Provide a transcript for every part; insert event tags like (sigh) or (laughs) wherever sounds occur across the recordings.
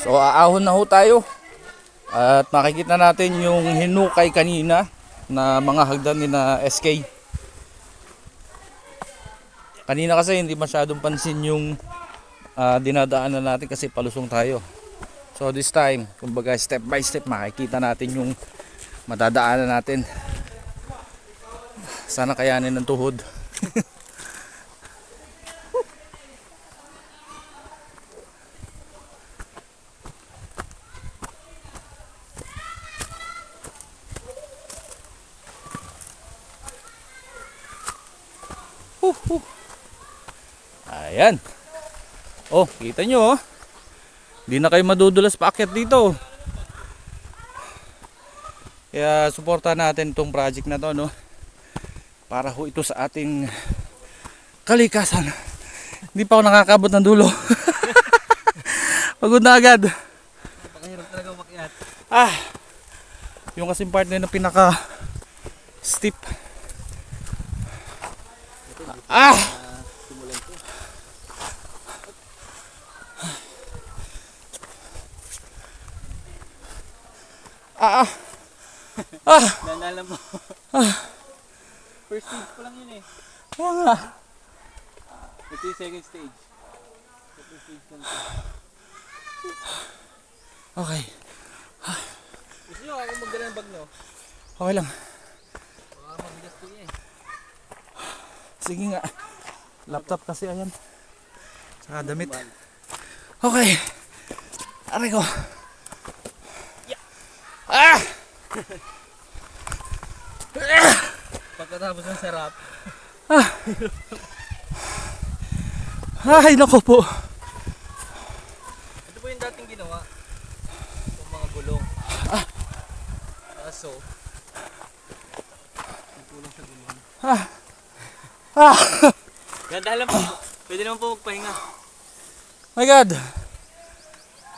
So aahon na ho tayo. At makikita natin yung hinukay kanina na mga hagdan ni na SK. Kanina kasi hindi masyadong pansin yung ah, dinadaanan natin kasi palusong tayo. So this time, kumbaga step by step makikita natin yung madadaanan natin. Sana kayanin ng tuhod. (laughs) Huh, huh. Ayan. Oh, kita nyo oh. Hindi na kayo madudulas paakyat dito. Kaya suportahan natin itong project na to no. Para ho ito sa ating kalikasan. Hindi pa ako nakakabot ng dulo. (laughs) Pagod na agad. Pakahirap talaga umakyat. Ah. Yung kasing part na yun na pinaka steep. Ah. Ah. ah. Ah. Dandaan lang po. First stage pa lang yun eh. Kaya nga. Ito yung second stage. Second stage lang. Okay. Gusto nyo ako magdala ng bag nyo? Okay lang. Baka mabigas ko niya eh. Sige nga. Laptop kasi ayan. Saka damit. Okay. Aray ko. Ah! Pagkatapos ng sarap, Ay, nako po. ito po yung dating ginawa. Itong mga gulong. Kaso, yung kulang sa gulong. Ah. Ah! Ganda lang po. Pwede naman po magpahinga. My God.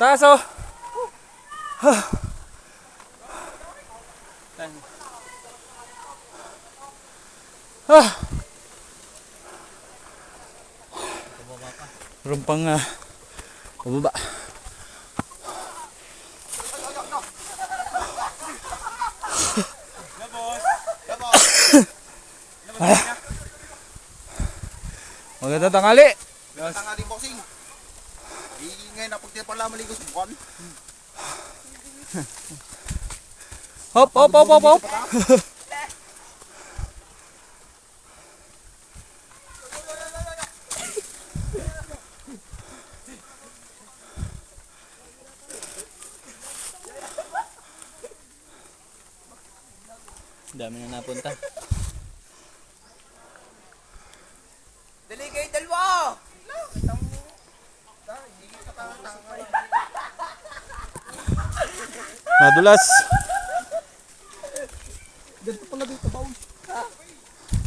Taas oh. Ah. Pa. Rumpang uh, pababa. Ah. Magandang tangali. Tangali boxing. Iingay na pag pala maligo sa buwan. Hop, hop, hop, hop, hop. Dami na napunta. Nadulas.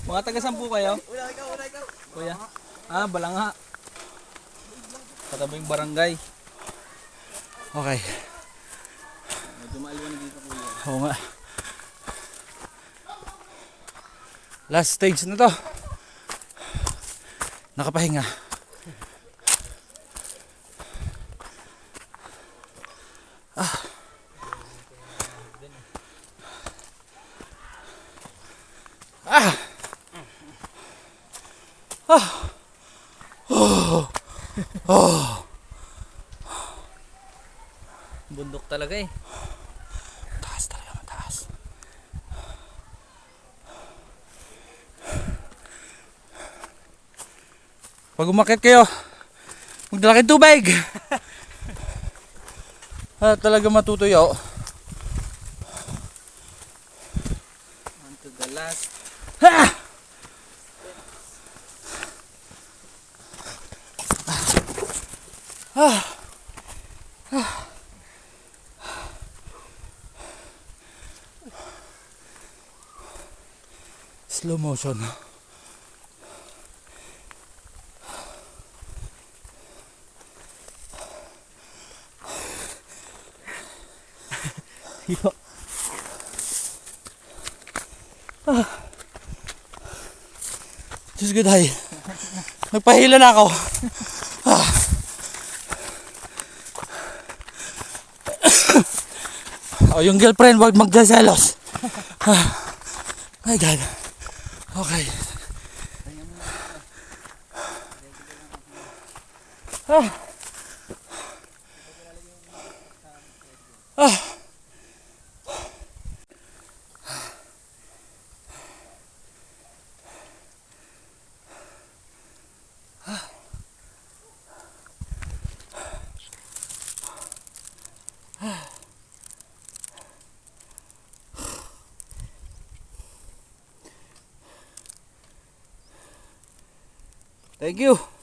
Mga taga saan po kayo? Una ikaw, una ikaw. Kuya? Ah, balangha. Katabing barangay. Okay. Medyo maaliwan dito kuya. Oo nga. Last stage na to. Nakapahinga. Oh. Oh. Bundok talaga eh. Mataas talaga, mataas. Pag umakit kayo, magdala kayong tubig. (laughs) ah, talaga matutuyo. On to the last. Ah! Ah! Ah! Slow motion. (laughs) Diyos ko tayo. Nagpahila na ako. (laughs) o yung girlfriend, wag magdaselos. Ah. My God. Okay. Ah. Thank you.